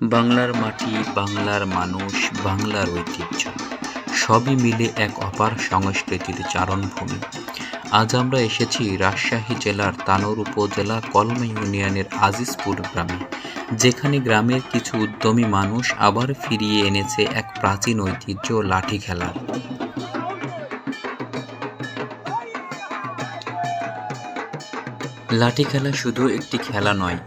বাংলার মাটি, বাংলার মানুষ, বাংলার ঐতিহ্য, সবই মিলে এক অপার সংস্কৃতির চারণভূমি। আজ আমরা এসেছি রাজশাহী জেলার তানোর উপজেলা কলমা ইউনিয়নের আজিজপুর গ্রামে, যেখানে গ্রামের কিছু উদ্যমী মানুষ আবার ফিরিয়ে এনেছে এক প্রাচীন ঐতিহ্য লাঠি খেলা লাঠি খেলা শুধু একটি খেলা নয়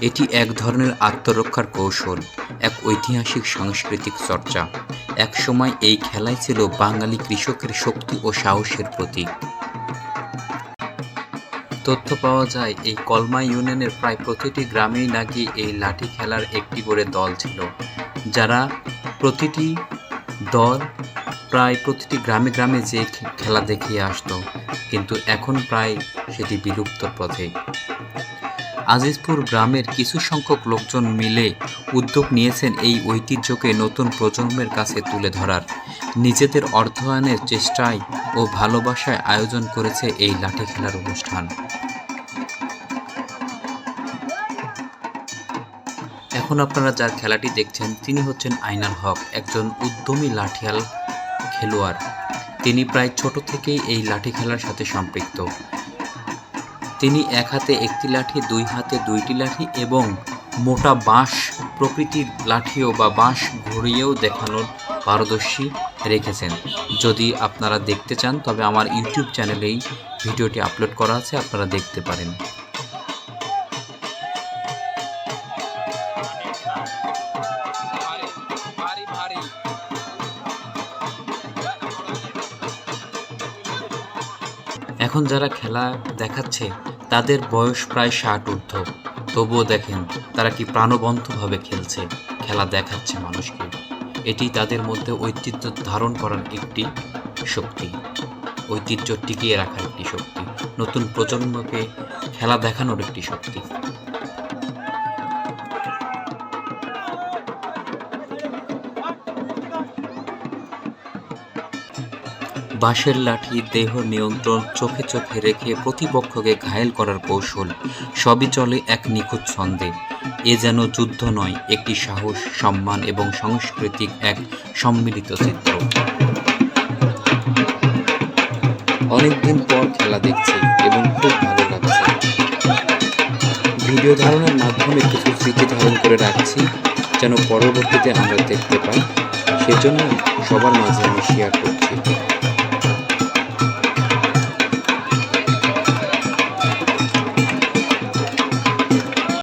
এটি এক ধরনের আত্মরক্ষার কৌশল, এক ঐতিহাসিক সাংস্কৃতিক চর্চা। একসময় এই খেলাই ছিল বাঙালি কৃষকের শক্তি ও সাহসের প্রতীক। তথ্য পাওয়া যায়, এই কলমা ইউনিয়নের প্রায় প্রতিটি গ্রামেই নাকি এই লাঠি খেলার একটি করে দল ছিল, যারা প্রতিটি দল প্রায় প্রতিটি গ্রামে গ্রামে যে খেলা দেখিয়ে আসতো, কিন্তু এখন প্রায় সেটি বিলুপ্তর পথে। আজিজপুর গ্রামের কিছু সংখ্যক লোকজন মিলে উদ্যোগ নিয়েছেন এই ঐতিহ্যকে নতুন প্রজন্মের কাছে তুলে ধরার। নিজেদের অর্থায়নের চেষ্টায় ও ভালোবাসায় আয়োজন করেছে এই লাঠি খেলার অনুষ্ঠান। এখন আপনারা যার খেলাটি দেখছেন, তিনি হচ্ছেন আইনাল হক, একজন উদ্যমী লাঠিয়াল খেলোয়াড়। তিনি প্রায় ছোট থেকেই এই লাঠি খেলার সাথে সম্পৃক্ত। তিনি এক হাতে একটি লাঠি, দুই হাতে দুইটি লাঠি এবং মোটা বাঁশ, প্রকৃতির লাঠিও বা বাঁশ ঘুরিয়েও দেখানোর পারদর্শী রেখেছেন। যদি আপনারা দেখতে চান, তবে আমার ইউটিউব চ্যানেলেই ভিডিওটি আপলোড করা আছে, আপনারা দেখতে পারেন। এখন যারা খেলা দেখাচ্ছে তাদের বয়স প্রায় ষাট ঊর্ধ্ব। তবুও দেখেন, তারা কি প্রাণবন্তভাবে খেলছে, খেলা দেখাচ্ছে মানুষকে। এটি তাদের মধ্যে ঐতিহ্য ধারণ করার একটি শক্তি। ঐতিহ্য টিকিয়ে রাখার একটি শক্তি। নতুন প্রজন্মকে খেলা দেখানোর একটি শক্তি। বাঁশের লাঠি, দেহ নিয়ন্ত্রণ চোখে চোখে রেখে প্রতিপক্ষকে ঘায়েল করার কৌশল, সবই চলে এক নিখুঁত ছন্দে। এ যেন যুদ্ধ নয়, একটি সাহস, সম্মান এবং সাংস্কৃতিক এক সম্মিলিত চিত্র। অনেকদিন পর খেলা দেখছি এবং খুব ভালো লাগছে। ভিডিও ধারণের মাধ্যমে কিছু স্মৃতি ধারণ করে রাখছি, যেন পরবর্তীতে আমরা দেখতে পাই। সেজন্য সবার মাঝে আমি শেয়ার করছি।